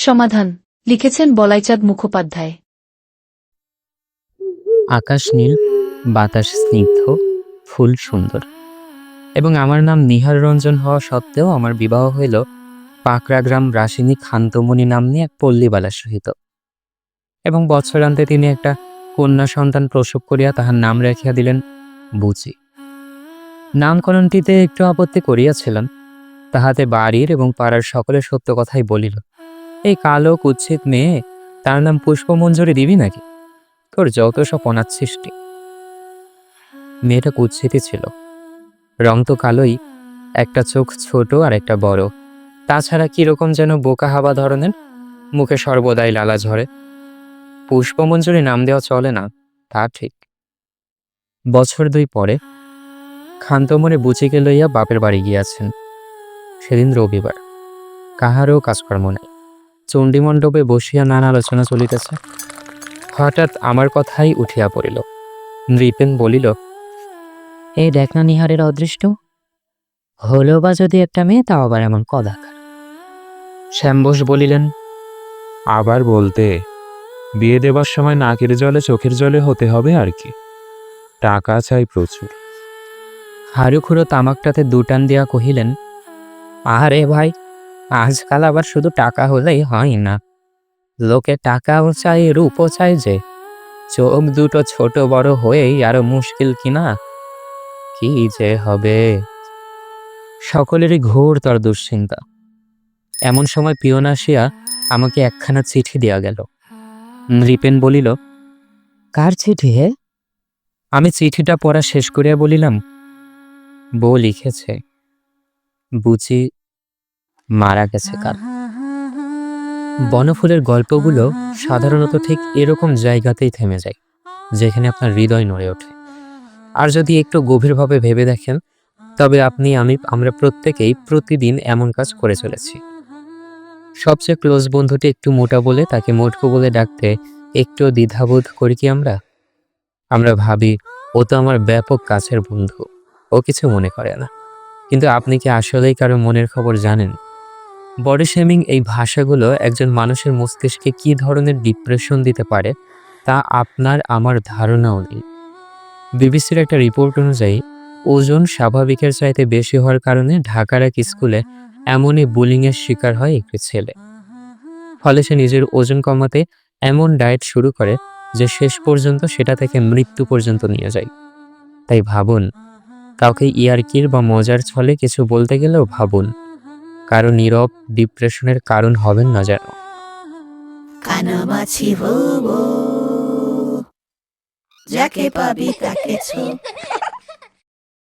সমাধান, লিখেছেন বলাইচাঁদ মুখোপাধ্যায়। আকাশ নীল, বাতাস স্নিগ্ধ, ফুল সুন্দর। এবং আমার নাম নিহার রঞ্জন হওয়া সত্ত্বেও আমার বিবাহ হইল পাকড়াগ্রাম রাসিনী খান্তমণি নাম্নী এক পল্লীবালার সহিত। এবং বৎসরান্তে তিনি একটা কন্যা সন্তান প্রসব করিয়া তাহার নাম রাখিয়া দিলেন বুচি। নামকরণটিতে একটু আপত্তি করিয়াছিলাম, তাহাতে বাড়ির এবং পাড়ার সকলে সত্য কথাই বলিল। এই কালো কুৎসিত মেয়ে, তার নাম পুষ্পমঞ্জরি দিবি নাকি? তোর যত সব অনাচ্ছিষ্টি মেয়েটা কুৎসিতই ছিল। রং তো কালোই, একটা চোখ ছোট আর একটা বড়। তাছাড়া কীরকম যেন বোকা হাবা ধরনের, মুখে সর্বদাই লালা ঝরে। পুষ্পমঞ্জুরি নাম দেওয়া চলে না, তা ঠিক। বছর দুই পরে, খান্তমনে বুচিকে লইয়া বাপের বাড়ি গিয়াছেন। সেদিন রবিবার। কাহারও কাজকর্ম নাই। চণ্ডীমণ্ডপে বসিয়া নানা আলোচনা চলিতেছে। হঠাৎ আমার কথাই উঠিয়া পড়িল। নৃপেন বলিল এই দেখ না নিহারের অদৃষ্ট। হলো বা যদি একটা মেয়ে তাও আবার এমন কদাকার। শ্যামবোস বলিলেন আবার বলতে বিয়ে দেবার সময় নাকের জলে চোখের জলে হতে হবে আর কি? টাকা চাই প্রচুর। হারুখুড়ো তামাকটাতে দুটান দিয়া কহিলেন আরে ভাই আজকাল আবার শুধু টাকা হলেই হয় না। লোকে টাকাও চাই রূপও চাই যে, চোখ দুটো ছোট বড় হয়েই আরও মুশকিল কিনা কি যে হবে? সকলেরই ঘোর তর দুশ্চিন্তা। এমন সময় পিয়ন আসিয়া আমাকে একখানা চিঠি দেয়া গেল। নৃপেন বলিল, কার চিঠি হে? আমি চিঠিটা পড়া শেষ করিয়া বলিলাম, বউ লিখেছে। বুঝি মারা গেছে কাল। বনফুলের গল্পগুলো সাধারণত ঠিক এরকম জায়গাতেই থেমে যায়, যেখানে আপনার হৃদয় নড়ে ওঠে। আর যদি একটু গভীরভাবে ভেবে দেখেন, তবে আপনি আমি, আমরা প্রত্যেকেই প্রতিদিন এমন কাজ করে চলেছি। সবচেয়ে ক্লোজ বন্ধুটি একটু মোটা বলে তাকে মোটকো বলে ডাকতে একটু দ্বিধাবোধ করি কি আমরা? আমরা ভাবি, ও তো আমার ব্যাপক কাছের বন্ধু, ও কিছু মনে করে না। কিন্তু আপনি কি আসলেই কারও মনের খবর জানেন? বডি শেমিং এই ভাষাগুলো একজন মানুষের মস্তিষ্কে কি ধরনের ডিপ্রেশন দিতে পারে, তা আপনার আমার ধারণাও নেই। বিবিসির একটা রিপোর্ট অনুযায়ী, ওজন স্বাভাবিকের চাইতে বেশি হওয়ার কারণে ঢাকার এক স্কুলে এমনই বুলিংয়ের শিকার হয় একটি ছেলে। ফলে সে নিজের ওজন কমাতে এমন ডায়েট শুরু করে যে শেষ পর্যন্ত সেটা থেকে মৃত্যু পর্যন্ত নিয়ে যায়। তাই ভাবুন, কাউকে ইয়ারকির বা মজার ছলে কিছু বলতে গেলেও ভাবুন। কারও নীরব ডিপ্রেশনের কারণ হবেন না যেন। কানামাছি যাকে পাবি তাকে ছো।